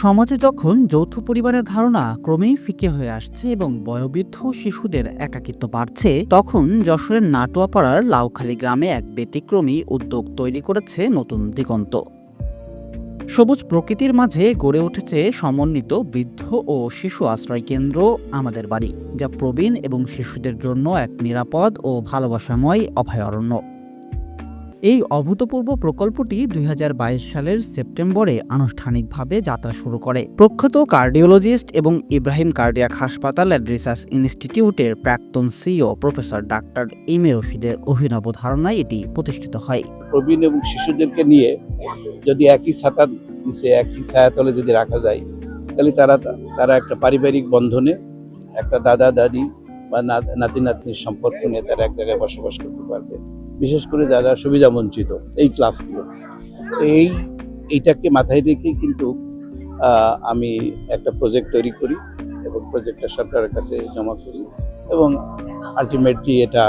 সমাজে যখন যৌথ পরিবারের ধারণা ক্রমেই ফিকে হয়ে আসছে এবং বয়োবৃদ্ধ শিশুদের একাকিত্ব বাড়ছে, তখন যশোরের নাটোয়াপাড়ার লাউখালী গ্রামে এক ব্যতিক্রমী উদ্যোগ তৈরি করেছে নতুন দিগন্ত। সবুজ প্রকৃতির মাঝে গড়ে উঠেছে সমন্বিত বৃদ্ধ ও শিশু আশ্রয় কেন্দ্র আমাদের বাড়ি, যা প্রবীণ এবং শিশুদের জন্য এক নিরাপদ ও ভালোবাসাময় অভয়ারণ্য। এই অভূতপূর্ব প্রকল্পটি দুই হাজার বাইশ সালের সেপ্টেম্বরে আনুষ্ঠানিকভাবে যাত্রা শুরু করে। প্রখ্যাত কার্ডিওলজিস্ট এবং ইব্রাহিম কার্ডিয়াক হাসপাতাল অ্যান্ড রিসার্চ ইনস্টিটিউটের প্রাক্তন সিও প্রফেসর ডাক্তার ইমে রশিদের অভিনব ধারণায় এটি প্রতিষ্ঠিত হয়। প্রবীণ এবং শিশুদেরকে নিয়ে যদি একই ছাতার নিচে একই ছায়াতলে যদি রাখা যায়, তাহলে তারা তারা একটা পারিবারিক বন্ধনে একটা দাদা দাদি বা নাতি নাতনির সম্পর্ক নিয়ে তারা এক জায়গায় বসবাস করতে পারবে। বিশেষ করে যারা সুবিধা বঞ্চিত এই ক্লাসগুলো এই, এইটাকে মাথায় রেখে কিন্তু আমি একটা প্রজেক্ট তৈরি করি এবং প্রজেক্টটা সরকারের কাছে জমা করি এবং আলটিমেটলি এটা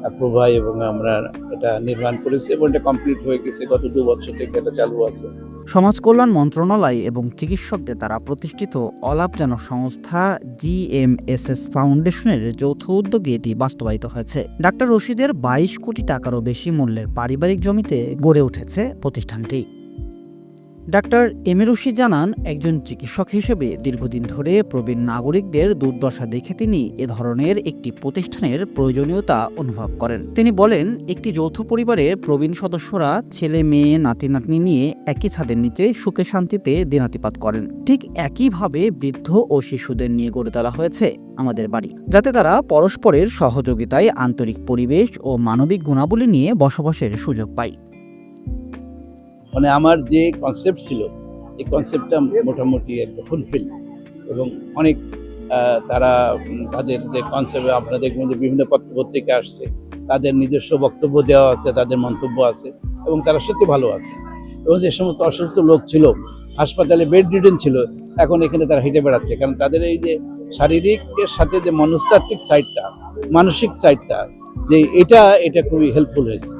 অ্যাপ্রুভ হয় এবং আমরা এটা নির্মাণ করেছে এবং এটা কমপ্লিট হয়ে গেছে। গত দু বছর থেকে এটা চালু আছে। সমাজ কল্যাণ মন্ত্রণালয় এবং চিকিৎসকদের দ্বারা প্রতিষ্ঠিত অলাভজনক সংস্থা জিএমএসএস ফাউন্ডেশনের যৌথ উদ্যোগে এটি বাস্তবায়িত হয়েছে। ডাক্তার রশিদের বাইশ কোটি টাকারও বেশি মূল্যের পারিবারিক জমিতে গড়ে উঠেছে প্রতিষ্ঠানটি। ডাক্তার এম এ রশিদ জানান, একজন চিকিৎসক হিসেবে দীর্ঘদিন ধরে প্রবীণ নাগরিকদের দুর্দশা দেখে তিনি এ ধরনের একটি প্রতিষ্ঠানের প্রয়োজনীয়তা অনুভব করেন। তিনি বলেন, একটি যৌথ পরিবারের প্রবীণ সদস্যরা ছেলে, মেয়ে, নাতি, নাতনি নিয়ে একই ছাদের নিচে সুখে শান্তিতে দিনাতিপাত করেন। ঠিক একইভাবে বৃদ্ধ ও শিশুদের নিয়ে গড়ে তোলা হয়েছে আমাদের বাড়ি। যাতে তারা পরস্পরের সহযোগিতায় আন্তরিক পরিবেশ ও মানবিক গুণাবলী নিয়ে বসবাসের সুযোগ পায়। মানে আমার যে কনসেপ্ট ছিল, এই কনসেপ্টটা মোটামুটি একটা ফুলফিল এবং অনেক তারা তাদের যে কনসেপ্ট আপনারা দেখবেন যে বিভিন্ন পত্র পত্রিকা আসছে, তাদের নিজস্ব বক্তব্য দেওয়া আছে, তাদের মন্তব্য আছে, এবং তারা সত্যি ভালো আছে। এবং যে সমস্ত অসুস্থ লোক ছিল, হাসপাতালে বেড রিটেন ছিল, এখন এখানে তারা হেঁটে বেড়াচ্ছে। কারণ তাদের এই যে শারীরিকের সাথে যে মনস্তাত্ত্বিক সাইডটা মানসিক সাইডটা যে এটা এটা খুবই হেল্পফুল হয়েছে।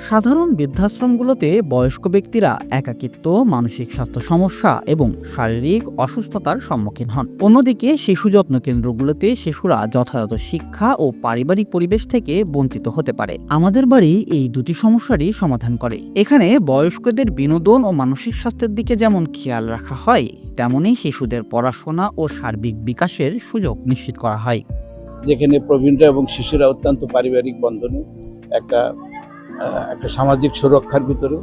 সাধারণ বৃদ্ধাশ্রমগুলোতে বয়স্ক ব্যক্তিরা একাকিত্ব, মানসিক স্বাস্থ্য সমস্যা এবং শারীরিক অসুস্থতার সম্মুখীন হন। অন্যদিকে শিশু যত্ন কেন্দ্রগুলোতে শিশুরা যথাযথ শিক্ষা ও পারিবারিক পরিবেশ থেকে বঞ্চিত হতে পারে। আমাদের বাড়ি এই দুটি সমস্যারই সমাধান করে। এখানে বয়স্কদের বিনোদন ও মানসিক স্বাস্থ্যের দিকে যেমন খেয়াল রাখা হয় তেমনই শিশুদের পড়াশোনা ও সার্বিক বিকাশের সুযোগ নিশ্চিত করা হয়। যেখানে প্রবীণরা এবং শিশুরা অত্যন্ত পারিবারিক বন্ধনে একটা একটা সামাজিক সুরক্ষার ভিতরে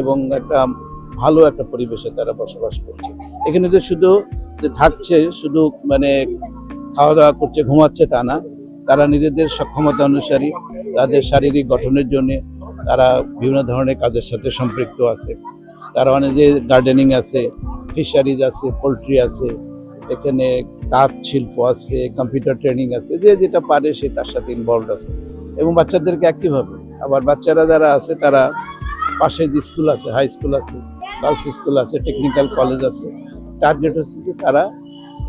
এবং একটা ভালো একটা পরিবেশে তারা বসবাস করছে। এখানে যে শুধু যে থাকছে, শুধু মানে খাওয়া দাওয়া করছে, ঘুমাচ্ছে তা না। তারা নিজেদের সক্ষমতা অনুসারী তাদের শারীরিক গঠনের জন্য তারা বিভিন্ন ধরনের কাজের সাথে সম্পৃক্ত আছে। তারা অনেক যে গার্ডেনিং আছে ফিশারিজ আছে পোলট্রি আছে, এখানে তাঁত শিল্প আছে কম্পিউটার ট্রেনিং আছে, যে যেটা পারে সে তার সাথে ইনভলভ আছে। এবং বাচ্চাদেরকে একইভাবে আবার বাচ্চারা যারা আছে, তারা পাশে যে স্কুল আছে হাই স্কুল আছে গার্লস স্কুল আছে টেকনিক্যাল কলেজ আছে টার্গেট হচ্ছে যে তারা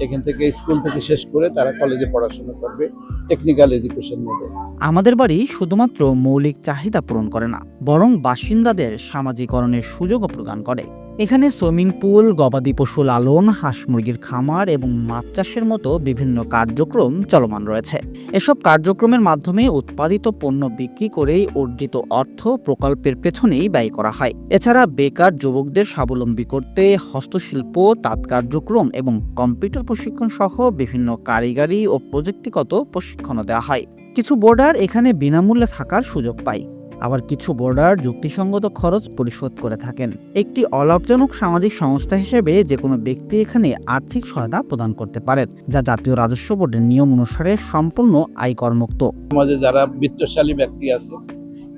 এখান থেকে স্কুল থেকে শেষ করে তারা কলেজে পড়াশোনা করবে টেকনিক্যাল এডুকেশন নেবে। আমাদের বাড়ি শুধুমাত্র মৌলিক চাহিদা পূরণ করে না, বরং বাসিন্দাদের সামাজিকরণের সুযোগও প্রদান করে। এখানে সুইমিং পুল, গবাদি পশু লালন, হাঁস মুরগির খামার এবং মাছ চাষের মতো বিভিন্ন কার্যক্রম চলমান রয়েছে। এসব কার্যক্রমের মাধ্যমে উৎপাদিত পণ্য বিক্রি করেই অর্জিত অর্থ প্রকল্পের পেছনেই ব্যয় করা হয়। এছাড়া বেকার যুবকদের স্বাবলম্বী করতে হস্তশিল্প তাঁত কার্যক্রম এবং কম্পিউটার প্রশিক্ষণ সহ বিভিন্ন কারিগরি ও প্রযুক্তিগত প্রশিক্ষণও দেওয়া হয়। কিছু বোর্ডার এখানে বিনামূল্যে থাকার সুযোগ পায়। আবার কিছু বোর্ডার যুক্তিসঙ্গত খরচ পরিশোধ করে থাকেন। একটি অলাভজনক সামাজিক সংস্থা হিসেবে যে কোনো ব্যক্তি এখানে আর্থিক সহায়তা প্রদান করতে পারেন, যা জাতীয় রাজস্ব বোর্ডের নিয়ম অনুসারে সম্পূর্ণ আয়করমুক্ত। সমাজে যারা বিত্তশালী ব্যক্তি আছে,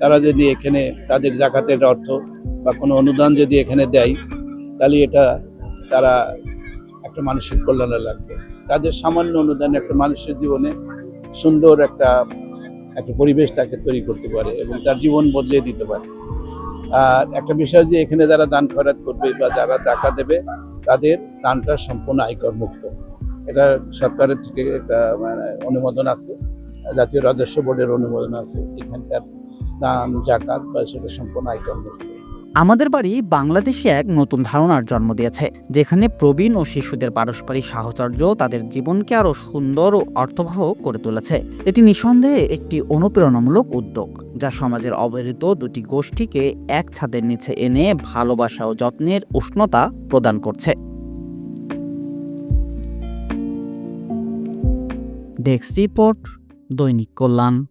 তারা যদি এখানে তাদের জাকাতের অর্থ বা কোনো অনুদান যদি এখানে দেয়, তাহলে এটা তারা একটা মানসিক কল্যাণে লাগবে। তাদের সামান্য অনুদান একটা মানুষের জীবনে সুন্দর একটা একটা পরিবেশ তাকে তৈরি করতে পারে এবং তার জীবন বদলে দিতে পারে। আর একটা বিষয় যে এখানে যারা দান খয়রাত করবে বা যারা টাকা দেবে, তাদের দানটা সম্পূর্ণ আয়কর মুক্ত। এটা সরকারের থেকে একটা মানে অনুমোদন আছে, জাতীয় রাজস্ব বোর্ডের অনুমোদন আছে। এখানকার দান, জাকাত বা সেটা সম্পূর্ণ আয়কর মুক্ত। আমাদের বাড়ি বাংলাদেশে এক নতুন ধারণার জন্ম দিয়েছে, যেখানে প্রবীণ ও শিশুদের পারস্পরিক সাহচর্য তাদের জীবনকে আরও সুন্দর ও অর্থবহ করে তুলেছে। এটি নিঃসন্দেহে একটি অনুপ্রেরণামূলক উদ্যোগ, যা সমাজের অবহেলিত দুটি গোষ্ঠীকে এক ছাদের নিচে এনে ভালোবাসা ও যত্নের উষ্ণতা প্রদান করছে। ডেস্ক রিপোর্ট, দৈনিক কল্যাণ।